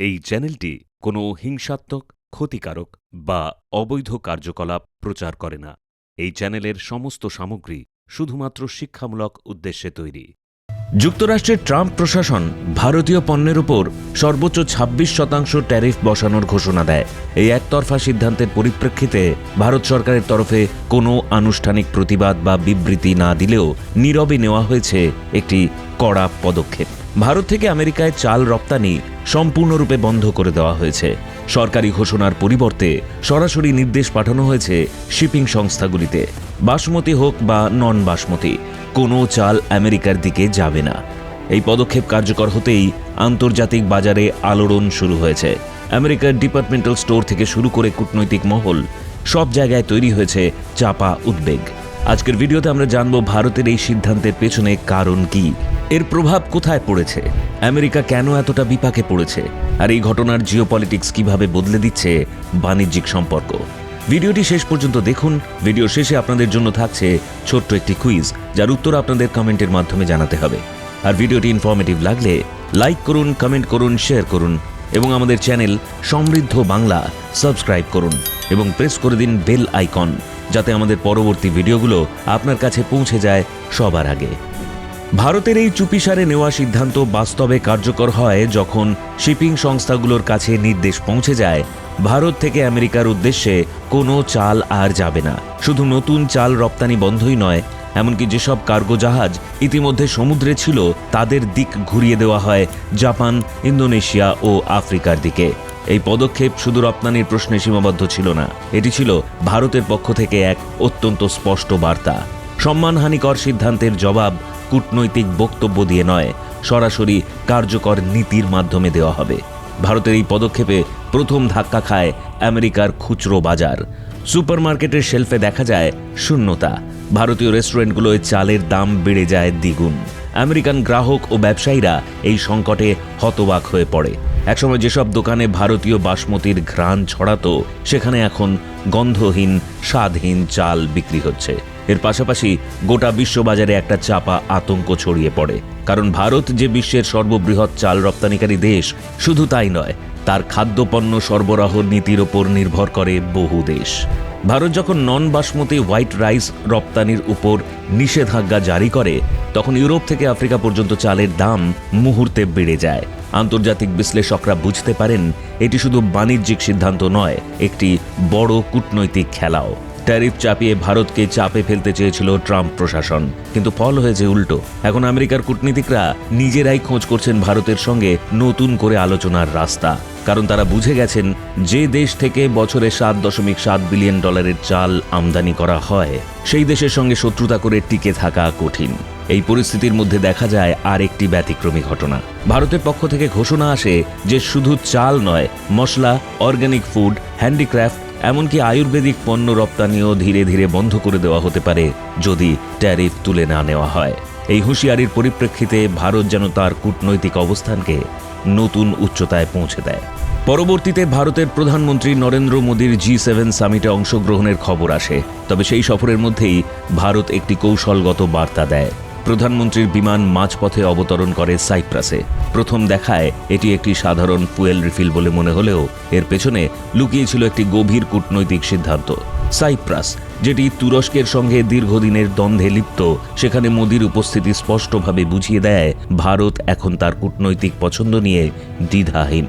এই চ্যানেলটি কোনো হিংসাত্মক, ক্ষতিকারক বা অবৈধ কার্যকলাপ প্রচার করে না। এই চ্যানেলের সমস্ত সামগ্রী শুধুমাত্র শিক্ষামূলক উদ্দেশ্যে তৈরি। যুক্তরাষ্ট্রের ট্রাম্প প্রশাসন ভারতীয় পণ্যের উপর সর্বোচ্চ ২৬ শতাংশ ট্যারিফ বসানোর ঘোষণা দেয়। এই একতরফা সিদ্ধান্তের পরিপ্রেক্ষিতে ভারত সরকারের তরফে কোনো আনুষ্ঠানিক প্রতিবাদ বা বিবৃতি না দিলেও নীরবে নেওয়া হয়েছে একটি কড়া পদক্ষেপ। ভারত থেকে আমেরিকায় চাল রপ্তানি সম্পূর্ণরূপে বন্ধ করে দেওয়া হয়েছে। সরকারি ঘোষণার পরিবর্তে সরাসরি নির্দেশ পাঠানো হয়েছে শিপিং সংস্থাগুলিতে। বাসমতি হোক বা নন বাসমতি কোনো চাল আমেরিকার দিকে যাবে না। এই পদক্ষেপ কার্যকর হতেই আন্তর্জাতিক বাজারে আলোড়ন শুরু হয়েছে। আমেরিকার ডিপার্টমেন্টাল স্টোর থেকে শুরু করে কূটনৈতিক মহল সব জায়গায় তৈরি হয়েছে চাপা উদ্বেগ। আজকের ভিডিওতে আমরা জানব ভারতের এই সিদ্ধান্তের পেছনে কারণ কি। এর প্রভাব কোথায় পড়েছে? আমেরিকা কেন এতটা বিপাকে পড়েছে? আর এই ঘটনার জিওপলিটিক্স কীভাবে বদলে দিচ্ছে বাণিজ্যিক সম্পর্ক? ভিডিওটি শেষ পর্যন্ত দেখুন। ভিডিও শেষে আপনাদের জন্য থাকছে ছোট্ট একটি কুইজ যার উত্তর আপনাদের কমেন্টের মাধ্যমে জানাতে হবে। আর ভিডিওটি ইনফরমেটিভ লাগলে লাইক করুন কমেন্ট করুন শেয়ার করুন, এবং আমাদের চ্যানেল সমৃদ্ধ বাংলা সাবস্ক্রাইব করুন, এবং প্রেস করে দিন বেল আইকন যাতে আমাদের পরবর্তী ভিডিওগুলো আপনার কাছে পৌঁছে যায় সবার আগে। ভারতের এই চুপিসারে নেওয়া সিদ্ধান্ত বাস্তবে কার্যকর হয় যখন শিপিং সংস্থাগুলোর কাছে নির্দেশ পৌঁছে যায়, ভারত থেকে আমেরিকার উদ্দেশ্যে কোনো চাল আর যাবে না। শুধু নতুন চাল রপ্তানি বন্ধই নয়, এমনকি যেসব কার্গো জাহাজ ইতিমধ্যে সমুদ্রে ছিল, তাদের দিক ঘুরিয়ে দেওয়া হয় জাপান, ইন্দোনেশিয়া ও আফ্রিকার দিকে। এই পদক্ষেপ শুধু রপ্তানির প্রশ্নে সীমাবদ্ধ ছিল না, এটি ছিল ভারতের পক্ষ থেকে এক অত্যন্ত স্পষ্ট বার্তা। সম্মানহানিকর সিদ্ধান্তের জবাব কূটনৈতিক বক্তব্য দিয়ে নয়, সরাসরি কার্যকর নীতির মাধ্যমে দেওয়া হবে। ভারতের এই পদক্ষেপে প্রথম ধাক্কা খায় আমেরিকার খুচরো বাজার। সুপারমার্কেটের শেলফে দেখা যায় শূন্যতা। ভারতীয় রেস্টুরেন্টগুলোয় চালের দাম বেড়ে যায় দ্বিগুণ। আমেরিকান গ্রাহক ও ব্যবসায়ীরা এই সংকটে হতবাক হয়ে পড়ে। একসময় যেসব দোকানে ভারতীয় বাসমতির ঘ্রাণ ছড়াতো, সেখানে এখন গন্ধহীন, স্বাদহীন চাল বিক্রি হচ্ছে। এর পাশাপাশি গোটা বিশ্ববাজারে একটা চাপা আতঙ্ক ছড়িয়ে পড়ে। কারণ ভারত যে বিশ্বের সর্ববৃহৎ চাল রপ্তানিকারী দেশ, শুধু তাই নয়, তার খাদ্যপণ্য সরবরাহ নীতির ওপর নির্ভর করে বহু দেশ। ভারত যখন নন বাসমতি হোয়াইট রাইস রপ্তানির উপর নিষেধাজ্ঞা জারি করে, তখন ইউরোপ থেকে আফ্রিকা পর্যন্ত চালের দাম মুহূর্তে বেড়ে যায়। আন্তর্জাতিক বিশ্লেষকরা বুঝতে পারেন, এটি শুধু বাণিজ্যিক সিদ্ধান্ত নয়, একটি বড় কূটনৈতিক খেলাও। ট্যারিফ চাপিয়ে ভারতকে চাপে ফেলতে চেয়েছিল ট্রাম্প প্রশাসন। কিন্তু ফল হয়েছে উল্টো। এখন আমেরিকার কূটনীতিকরা নিজেরাই খোঁজ করছেন ভারতের সঙ্গে নতুন করে আলোচনার রাস্তা। কারণ তারা বুঝে গেছেন, যে দেশ থেকে বছরে সাত দশমিক সাত বিলিয়ন ডলারের চাল আমদানি করা হয়, সেই দেশের সঙ্গে শত্রুতা করে টিকে থাকা কঠিন। এই পরিস্থিতির মধ্যে দেখা যায় আর একটি ব্যতিক্রমী ঘটনা। ভারতের পক্ষ থেকে ঘোষণা আসে যে শুধু চাল নয়, মশলা, অর্গানিক ফুড হ্যান্ডিক্রাফট এমনকি আয়ুর্বেদিক পণ্য রপ্তানিও ধীরে ধীরে বন্ধ করে দেওয়া হতে পারে যদি ট্যারিফ তুলে না নেওয়া হয়। এই হুঁশিয়ারির পরিপ্রেক্ষিতে ভারত যেন তার কূটনৈতিক অবস্থানকে নতুন উচ্চতায় পৌঁছে দেয়। পরবর্তীতে ভারতের প্রধানমন্ত্রী নরেন্দ্র মোদীর জি সেভেন সামিটে অংশগ্রহণের খবর আসে, তবে সেই সফরের মধ্যেই ভারত একটি কৌশলগত বার্তা দেয়। প্রধানমন্ত্রীর বিমান মাঝপথে অবতরণ করে সাইপ্রাসে। প্রথম দেখায় এটি একটি সাধারণ ফুয়েল রিফিল বলে মনে হলেও এর পেছনে লুকিয়েছিল একটি গভীর কূটনৈতিক সিদ্ধান্ত। সাইপ্রাস, যেটি তুরস্কের সঙ্গে দীর্ঘদিনের দ্বন্দ্বে লিপ্ত, সেখানে মোদির উপস্থিতি স্পষ্টভাবে বুঝিয়ে দেয়, ভারত এখন তার কূটনৈতিক পছন্দ নিয়ে দ্বিধাহীন।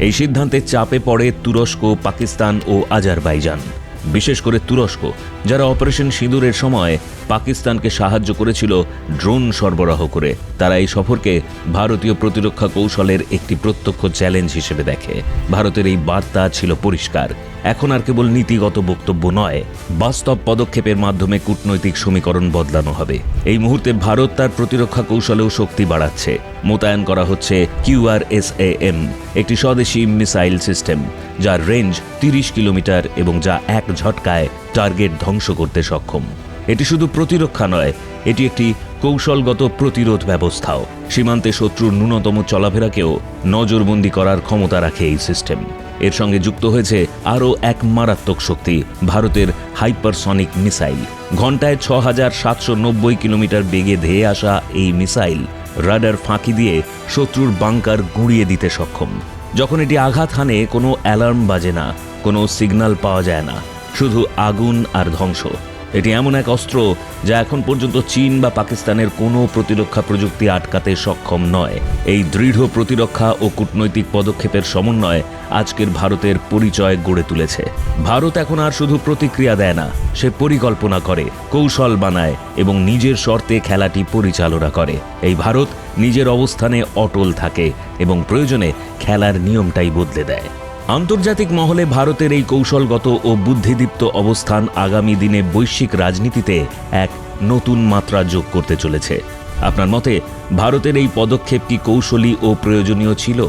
এই সিদ্ধান্তে চাপে পড়ে তুরস্ক, পাকিস্তান ও আজারবাইজান। বিশেষ করে তুরস্ক যারা অপারেশন সিঁদুরের সময় পাকিস্তানকে সাহায্য করেছিল ড্রোন সরবরাহ করে, তারা এই সফরকে ভারতীয় প্রতিরক্ষা কৌশলের একটি প্রত্যক্ষ চ্যালেঞ্জ হিসেবে দেখে। ভারতের এই বার্তা ছিল পরিষ্কার। এখন আর কেবল নীতিগত বক্তব্য নয়, বাস্তব পদক্ষেপের মাধ্যমে কূটনৈতিক সমীকরণ বদলানো হবে। এই মুহূর্তে ভারত তার প্রতিরক্ষা কৌশলেও শক্তি বাড়াচ্ছে। মোতায়েন করা হচ্ছে কিউআরএসএএম একটি স্বদেশি মিসাইল সিস্টেম, যার রেঞ্জ তিরিশ কিলোমিটার এবং যা এক ঝটকায় টার্গেট ধ্বংস করতে সক্ষম। এটি শুধু প্রতিরক্ষা নয়, এটি একটি কৌশলগত প্রতিরোধ ব্যবস্থাও। সীমান্তে শত্রুর ন্যূনতম চলাফেরাকেও নজরবন্দি করার ক্ষমতা রাখে এই সিস্টেম। এর সঙ্গে যুক্ত হয়েছে আরও এক মারাত্মক শক্তি, ভারতের হাইপারসনিক মিসাইল। ঘন্টায় ছ হাজার সাতশো নব্বই কিলোমিটার বেগে ধেয়ে আসা এই মিসাইল রাডার ফাঁকি দিয়ে শত্রুর বাংকার গুঁড়িয়ে দিতে সক্ষম। যখন এটি আঘাত হানে, কোনো অ্যালার্ম বাজে না, কোনো সিগন্যাল পাওয়া যায় না। শুধু আগুন আর ধ্বংস। এটি এমন এক অস্ত্র যা এখন পর্যন্ত চীন বা পাকিস্তানের কোনো প্রতিরক্ষা প্রযুক্তি আটকাতে সক্ষম নয়। এই দৃঢ় প্রতিরক্ষা ও কূটনৈতিক পদক্ষেপের সমন্বয় আজকের ভারতের পরিচয় গড়ে তুলেছে। ভারত এখন আর শুধু প্রতিক্রিয়া দেয় না, সে পরিকল্পনা করে, কৌশল বানায় এবং নিজের শর্তে খেলাটি পরিচালনা করে। এই ভারত নিজের অবস্থানে অটল থাকে এবং প্রয়োজনে খেলার নিয়মটাই বদলে দেয়। আন্তর্জাতিক মহলে ভারতের এই কৌশলগত ও বুদ্ধিদীপ্ত অবস্থান আগামী দিনে বৈশ্বিক রাজনীতিতে এক নতুন মাত্রা যোগ করতে চলেছে। আপনার মতে, ভারতের এই পদক্ষেপ কি কৌশলী ও প্রয়োজনীয় ছিল?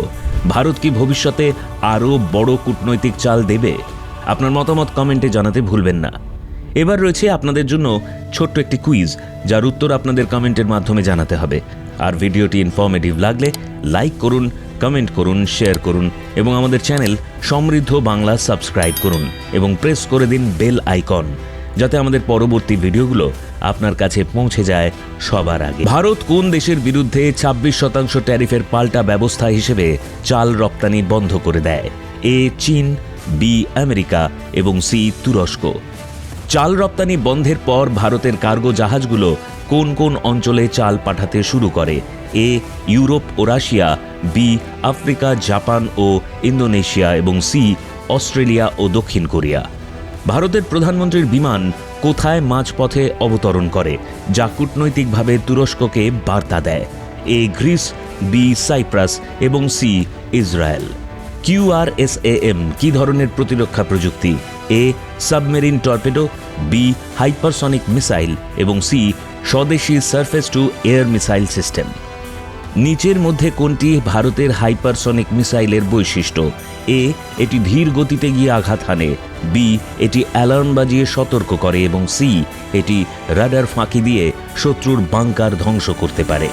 ভারত কি ভবিষ্যতে আরও বড় কূটনৈতিক চাল দেবে? আপনার মতামত কমেন্টে জানাতে ভুলবেন না। এবার রয়েছে আপনাদের জন্য ছোট্ট একটি কুইজ, যার উত্তর আপনাদের কমেন্টের মাধ্যমে জানাতে হবে। আর ভিডিওটি ইনফরমেটিভ লাগলে লাইক করুন কমেন্ট করুন শেয়ার করুন এবং আমাদের চ্যানেল সমৃদ্ধ বাংলা সাবস্ক্রাইব করুন এবং প্রেস করে দিন বেল আইকন যাতে আমাদের পরবর্তী ভিডিওগুলো আপনার কাছে পৌঁছে যায় সবার আগে। ভারত কোন দেশের বিরুদ্ধে ২৬ শতাংশ ট্যারিফের পাল্টা ব্যবস্থা হিসেবে চাল রপ্তানি বন্ধ করে দেয়? এ চীন বি আমেরিকা এবং সি তুরস্ক। চাল রপ্তানি বন্ধের পর ভারতের কার্গো জাহাজগুলো কোন কোন অঞ্চলে চাল পাঠাতে শুরু করে? এ ইউরোপ ও রাশিয়া। বি, আফ্রিকা, জাপান ও ইন্দোনেশিয়া এবং সি, অস্ট্রেলিয়া ও দক্ষিণ কোরিয়া। ভারতের প্রধানমন্ত্রীর বিমান কোথায় মাঝপথে অবতরণ করে, যা কূটনৈতিকভাবে তুরস্ককে বার্তা দেয়। এ, গ্রিস, বি, সাইপ্রাস এবং সি, ইসরায়েল। কিউআরএসএএম কি ধরনের প্রতিরক্ষা প্রযুক্তি? A, submarine torpedo, B, hypersonic missile এবং সি, স্বদেশি surface to air missile system. নিচের মধ্যে কোনটি ভারতের হাইপারসনিক মিসাইলের বৈশিষ্ট্য? এ, এটি ধীর গতিতে গিয়ে আঘাত হানে। বি, এটি অ্যালার্ম বাজিয়ে সতর্ক করে এবং সি, এটি রাডার ফাঁকি দিয়ে শত্রুর বাংকার ধ্বংস করতে পারে।